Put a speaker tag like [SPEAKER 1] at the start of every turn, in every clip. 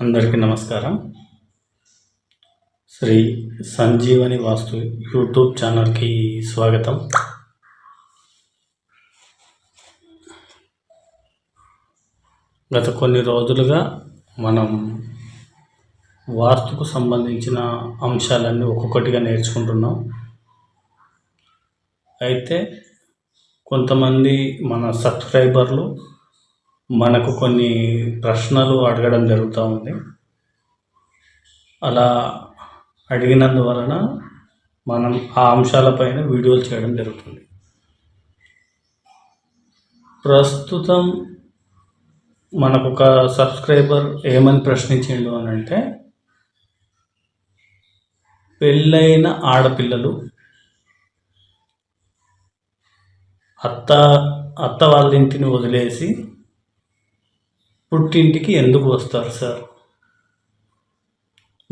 [SPEAKER 1] అందరికీ నమస్కారం. శ్రీ సంజీవని వాస్తు యూట్యూబ్ ఛానల్కి స్వాగతం. గత కొన్ని రోజులుగా మనం వాస్తుకు సంబంధించిన అంశాలన్నీ ఒక్కొక్కటిగా నేర్చుకుంటున్నాం. అయితే కొంతమంది మన సబ్స్క్రైబర్లు మనకు కొన్ని ప్రశ్నలు అడగడం జరుగుతూ ఉంది. అలా అడిగినందువలన మనం ఆ అంశాలపైన వీడియోలు చేయడం జరుగుతుంది. ప్రస్తుతం మనకు ఒక సబ్స్క్రైబర్ ఏమని ప్రశ్నించిండు అని అంటే పెళ్ళైన ఆడపిల్లలు అత్త అత్త వాళ్ళ ఇంటిని వదిలేసి పుట్టింటికి ఎందుకు వస్తారు సార్?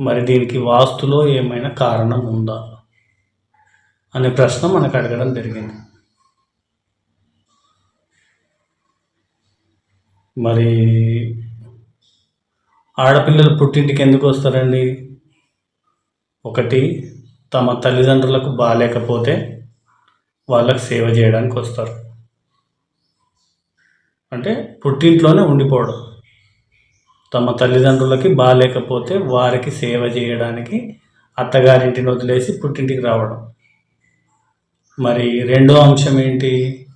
[SPEAKER 1] మరి దీనికి వాస్తులో ఏమైనా కారణం ఉందా? అనే ప్రశ్న మనకు అడగడం జరిగింది. మరి ఆడపిల్లలు పుట్టింటికి ఎందుకు వస్తారండి? ఒకటి తమ తల్లిదండ్రులకు బాగాలేకపోతే వాళ్ళకి సేవ చేయడానికి వస్తారు. అంటే పుట్టింట్లోనే ఉండిపోవడం. తమ తల్లిదండ్రులకి బాగాలేకపోతే వారికి సేవ చేయడానికి అత్తగారింటిని వదిలేసి పుట్టింటికి రావడం. మరి రెండో అంశం ఏంటి?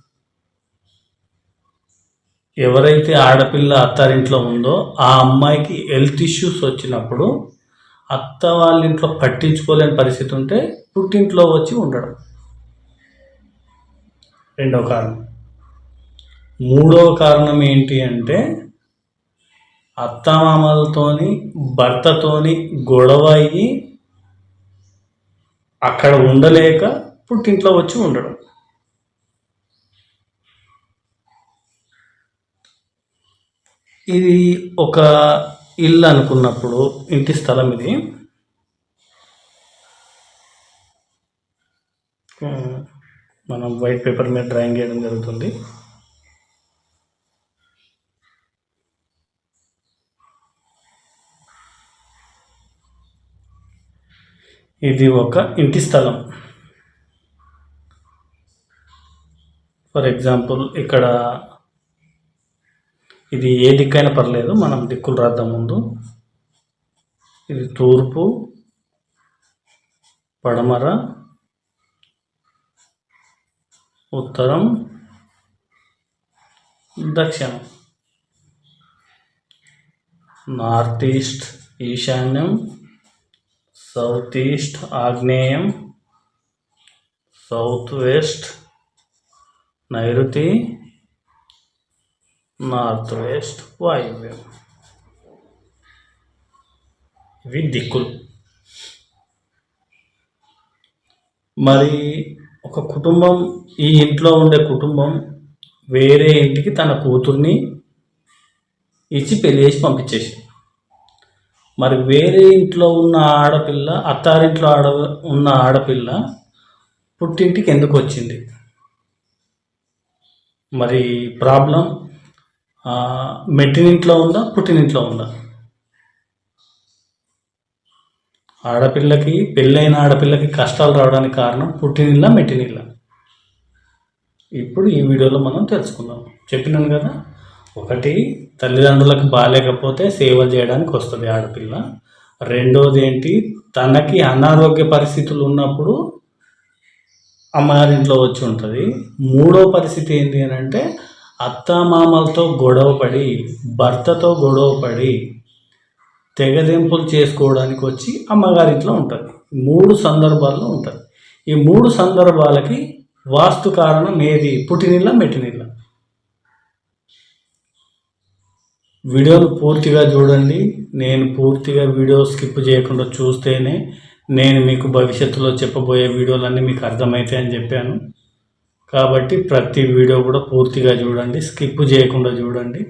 [SPEAKER 1] ఎవరైతే ఆడపిల్ల అత్తారింట్లో ఉందో ఆ అమ్మాయికి హెల్త్ ఇష్యూస్ వచ్చినప్పుడు అత్త వాళ్ళ ఇంట్లో పట్టించుకోలేని పరిస్థితి ఉంటే పుట్టింట్లో వచ్చి ఉండడం. రెండో కారణం. మూడవ కారణం ఏంటి అంటే అత్తమామలతోని భర్తతోని గొడవ అయ్యి అక్కడ ఉండలేక పుట్టింట్లో వచ్చి ఉండడం. ఇది ఒక ఇల్లు అనుకున్నప్పుడు ఇంటి స్థలం ఇది. మనం వైట్ పేపర్ మీద డ్రాయింగ్ చేయడం జరుగుతుంది. ఇది ఒక ఇంటి స్థలం. ఫర్ ఎగ్జాంపుల్ ఇక్కడ ఇది ఏ దిక్కైనా పర్లేదు మనం దిక్కులు రాద్దాం ముందు. ఇది తూర్పు పడమర ఉత్తరం దక్షిణం. నార్త్ ఈస్ట్ ఈశాన్యం సౌత్ ఈస్ట్ ఆగ్నేయం సౌత్ వెస్ట్ నైరుతి నార్త్ వెస్ట్ వాయువ్యం. ఇవి దిక్కులు. మరి ఒక కుటుంబం ఈ ఇంట్లో ఉండే కుటుంబం వేరే ఇంటికి తన కూతుర్ని ఇచ్చి పెళ్ళి చేసి పంపించేసి మరి వేరే ఇంట్లో ఉన్న ఆడపిల్ల అత్తారింట్లో ఆడ ఉన్న ఆడపిల్ల పుట్టింటికి ఎందుకు వచ్చింది? మరి ప్రాబ్లం మెట్టినింట్లో ఉందా పుట్టినింట్లో ఉందా? ఆడపిల్లకి పెళ్ళైన ఆడపిల్లకి కష్టాలు రావడానికి కారణం పుట్టినిళ్ళ మెట్టినిళ్ళ ఇప్పుడు ఈ వీడియోలో మనం తెలుసుకుందాం. చెప్పినాను కదా ఒకటి తల్లిదండ్రులకు బాగాలేకపోతే సేవ చేయడానికి వస్తుంది ఆడపిల్ల. రెండోది ఏంటి? తనకి అనారోగ్య పరిస్థితులు ఉన్నప్పుడు అమ్మగారింట్లో వచ్చి ఉంటుంది. మూడో పరిస్థితి ఏంటి అని అంటే అత్తమామలతో గొడవపడి భర్తతో గొడవపడి తెగదెంపులు చేసుకోవడానికి వచ్చి అమ్మగారింట్లో ఉంటుంది. మూడు సందర్భాల్లో ఉంటుంది. ఈ మూడు సందర్భాలకి వాస్తు కారణం ఏది? పుట్టినిళ్ళ మెట్టినిళ్ళ వీడియోను పూర్తిగా చూడండి. నేను పూర్తిగా వీడియో స్కిప్ చేయకుండా చూస్తేనే నేను మీకు భవిష్యత్తులో చెప్పబోయే వీడియోలన్నీ మీకు అర్థమవుతాయి అని చెప్పాను. కాబట్టి ప్రతి వీడియో కూడా పూర్తిగా చూడండి. స్కిప్ చేయకుండా చూడండి.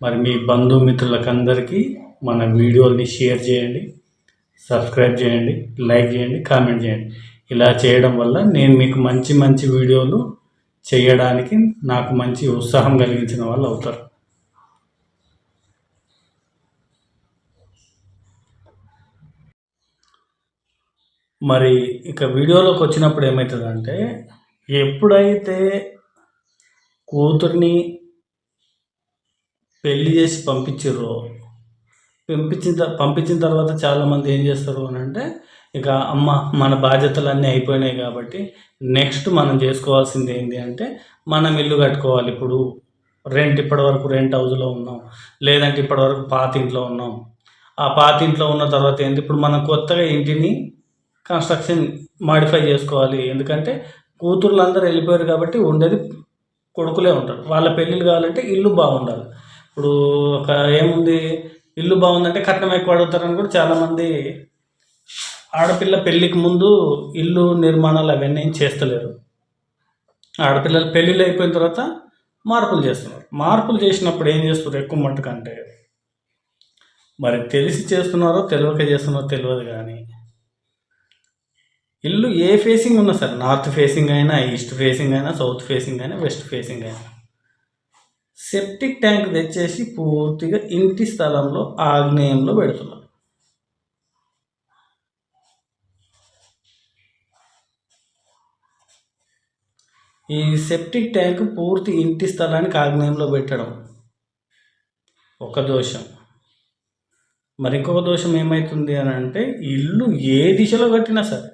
[SPEAKER 1] మరి మీ బంధుమిత్రులకందరికీ మన వీడియోని షేర్ చేయండి. సబ్స్క్రైబ్ చేయండి. లైక్ చేయండి. కామెంట్ చేయండి. ఇలా చేయడం వల్ల నేను మీకు మంచి మంచి వీడియోలు చేయడానికి నాకు మంచి ఉత్సాహం కలిగించిన వాళ్ళు అవుతారు. మరి ఇక వీడియోలోకి వచ్చినప్పుడు ఏమవుతుందంటే ఎప్పుడైతే కూతుర్ని పెళ్ళి చేసి పంపించారో పంపించిన పంపించిన తర్వాత చాలామంది ఏం చేస్తారు అని అంటే ఇక అమ్మ మన బాధ్యతలన్నీ అయిపోయినాయి కాబట్టి నెక్స్ట్ మనం చేసుకోవాల్సింది ఏంటి అంటే మనం ఇల్లు కట్టుకోవాలి ఇప్పుడు. రెంట్ ఇప్పటివరకు రెంట్ హౌస్లో ఉన్నాం. లేదంటే ఇప్పటివరకు పాత ఇంట్లో ఉన్నాం. ఆ పాత ఇంట్లో ఉన్న తర్వాత ఏంటి ఇప్పుడు మనం కొత్తగా ఇంటిని కన్స్ట్రక్షన్ మాడిఫై చేసుకోవాలి. ఎందుకంటే కూతుర్లు అందరూ వెళ్ళిపోయారు కాబట్టి ఉండేది కొడుకులే ఉంటారు. వాళ్ళ పెళ్ళిళ్ళు కావాలంటే ఇల్లు బాగుండాలి. ఇప్పుడు ఒక ఏముంది? ఇల్లు బాగుందంటే కట్నం ఎక్కువ అడుగుతారని కూడా చాలామంది ఆడపిల్ల పెళ్ళికి ముందు ఇల్లు నిర్మాణాలు అవన్నీ ఏం చేస్తలేరు. ఆడపిల్లలు పెళ్ళిళ్ళు అయిపోయిన తర్వాత మార్పులు చేస్తున్నారు. మార్పులు చేసినప్పుడు ఏం చేస్తున్నారు? ఎక్కువ మట్టుకంటే మరి తెలిసి చేస్తున్నారో తెలియక చేస్తున్నారో తెలియదు కానీ ఇల్లు ఏ ఫేసింగ్ ఉన్నా సరే నార్త్ ఫేసింగ్ అయినా ఈస్ట్ ఫేసింగ్ అయినా సౌత్ ఫేసింగ్ అయినా వెస్ట్ ఫేసింగ్ అయినా. సెప్టిక్ ట్యాంక్ తెచ్చేసి పూర్తిగా ఇంటి స్థలంలో ఆగ్నేయంలో పెడుతున్నారు. ఈ సెప్టిక్ ట్యాంక్ పూర్తి ఇంటి స్థలానికి ఆగ్నేయంలో పెట్టడం. ఒక దోషం. మరి ఇంకొక దోషం ఏమవుతుంది అని అంటే ఇల్లు ఏ దిశలో కట్టినా సరే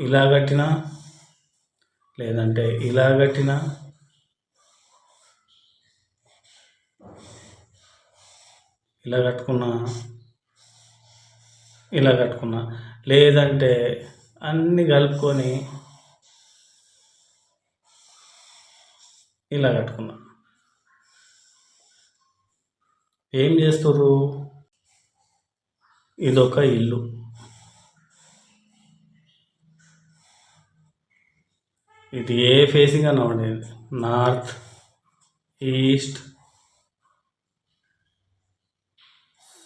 [SPEAKER 1] ఇలా కట్టినా లేదంటే ఇలా కట్టినా ఇలా కట్టుకున్నా ఇలా కట్టుకున్నా లేదంటే అన్నీ కలుపుకొని ఇలా కట్టుకున్నా. ఏం చేస్తారు ఇదొక ఇల్లు. ఇది ఏ ఫేసింగ్ అని ఉండేది నార్త్ ఈస్ట్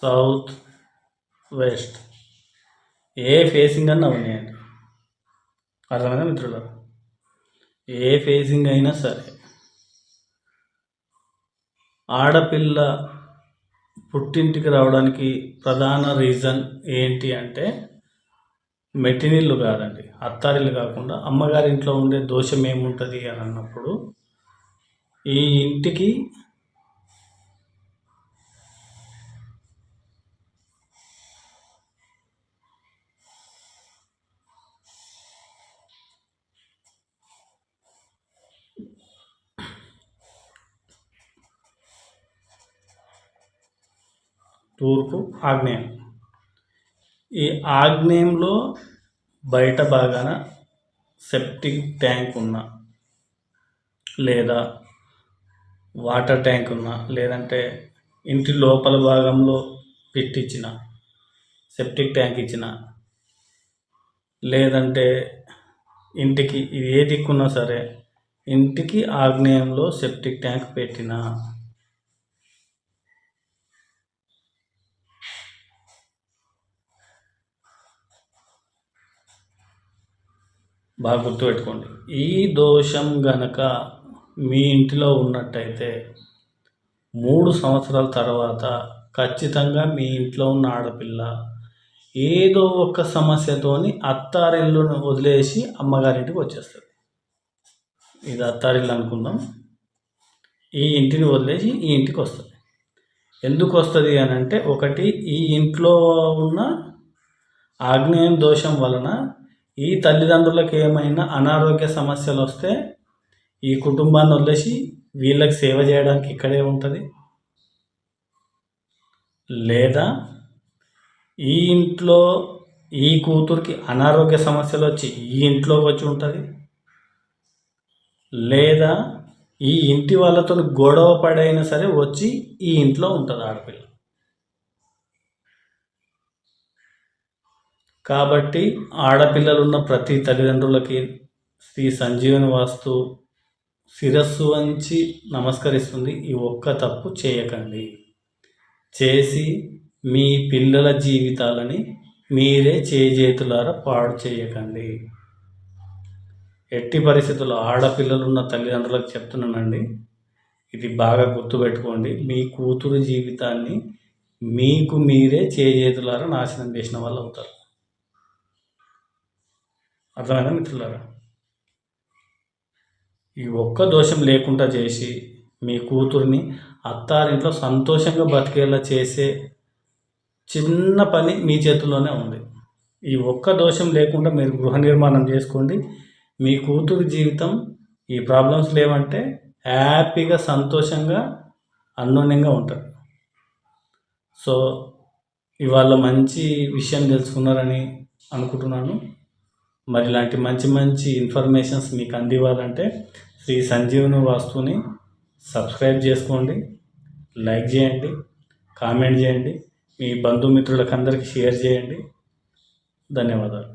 [SPEAKER 1] సౌత్ వెస్ట్. ఏ ఫేసింగ్ అన్నా ఉన్నాయండి అర్థమైనా మిత్రులు ఏ ఫేసింగ్ అయినా సరే ఆడపిల్ల పుట్టింటికి రావడానికి ప్రధాన రీజన్ ఏంటి అంటే మెట్టినిల్లు కాదండి అత్తారిల్లు కాకుండా అమ్మగారి ఇంట్లో ఉండే దోషం ఏముంటుంది అని అన్నప్పుడు ఈ ఇంటికి తూర్పు ఆగ్నేయం. ఈ ఆగ్నేయంలో బయట భాగాన సెప్టిక్ ట్యాంక్ ఉన్న లేదా వాటర్ ట్యాంక్ ఉన్న లేదంటే ఇంటి లోపల భాగంలో పెట్టించిన సెప్టిక్ ట్యాంక్ ఇచ్చిన లేదంటే ఇంటికి ఇది ఏ దిక్కున్నా సరే ఇంటికి ఆగ్నేయంలో సెప్టిక్ ట్యాంక్ పెట్టినా బాగా గుర్తుపెట్టుకోండి. ఈ దోషం గనక మీ ఇంటిలో ఉన్నట్టయితే మూడు సంవత్సరాల తర్వాత ఖచ్చితంగా మీ ఇంట్లో ఉన్న ఆడపిల్ల ఏదో ఒక సమస్యతోని అత్తారిల్లును వదిలేసి అమ్మగారింటికి వచ్చేస్తుంది. ఇది అత్తారిల్లు అనుకుందాం. ఈ ఇంటిని వదిలేసి ఈ ఇంటికి వస్తుంది. ఎందుకు వస్తుంది అని అంటే ఒకటి ఈ ఇంట్లో ఉన్న ఆగ్నేయం దోషం వలన ఈ తల్లిదండ్రులకు ఏమైనా అనారోగ్య సమస్యలు వస్తే ఈ కుటుంబాన్ని వదిలేసి వీళ్ళకి సేవ చేయడానికి ఇక్కడే ఉంటుంది. లేదా ఈ ఇంట్లో ఈ కూతురికి అనారోగ్య సమస్యలు వచ్చి ఈ ఇంట్లో వచ్చి ఉంటుంది. లేదా ఈ ఇంటి వాళ్ళతో గొడవ పడైనా సరే వచ్చి ఈ ఇంట్లో ఉంటుంది ఆడపిల్ల. కాబట్టి ఆడపిల్లలు ఉన్న ప్రతి తల్లిదండ్రులకి శ్రీ సంజీవని వాస్తు శిరస్సు వంచి నమస్కరిస్తుంది. ఈ ఒక్క తప్పు చేయకండి. చేసి మీ పిల్లల జీవితాలని మీరే చేజేతులారా పాడు చేయకండి. ఎట్టి పరిస్థితుల్లో ఆడపిల్లలున్న తల్లిదండ్రులకు చెప్తున్నానండి. ఇది బాగా గుర్తుపెట్టుకోండి. మీ కూతురు జీవితాన్ని మీకు మీరే చేజేతులారా నాశనం చేసిన వాళ్ళు అవుతారు అర్థమైనా మిత్రులారా? ఈ ఒక్క దోషం లేకుండా చేసి మీ కూతుర్ని అత్తారింట్లో సంతోషంగా బతికేలా చేసే చిన్న పని మీ చేతుల్లోనే ఉంది. ఈ ఒక్క దోషం లేకుండా మీరు గృహ నిర్మాణం చేసుకోండి. మీ కూతురు జీవితం ఈ ప్రాబ్లమ్స్ లేవంటే హ్యాపీగా సంతోషంగా అన్యోన్యంగా ఉంటారు. సో ఇవాళ మంచి విషయం తెలుసుకున్నారని అనుకుంటున్నాను. మరి ఇలాంటి మంచి మంచి ఇన్ఫర్మేషన్స్ మీకు అందివ్వాలంటే శ్రీ సంజీవని వాస్తుని సబ్స్క్రైబ్ చేసుకోండి లైక్ చేయండి కామెంట్ చేయండి మీ బంధుమిత్రులకు అందరికీ షేర్ చేయండి. ధన్యవాదాలు.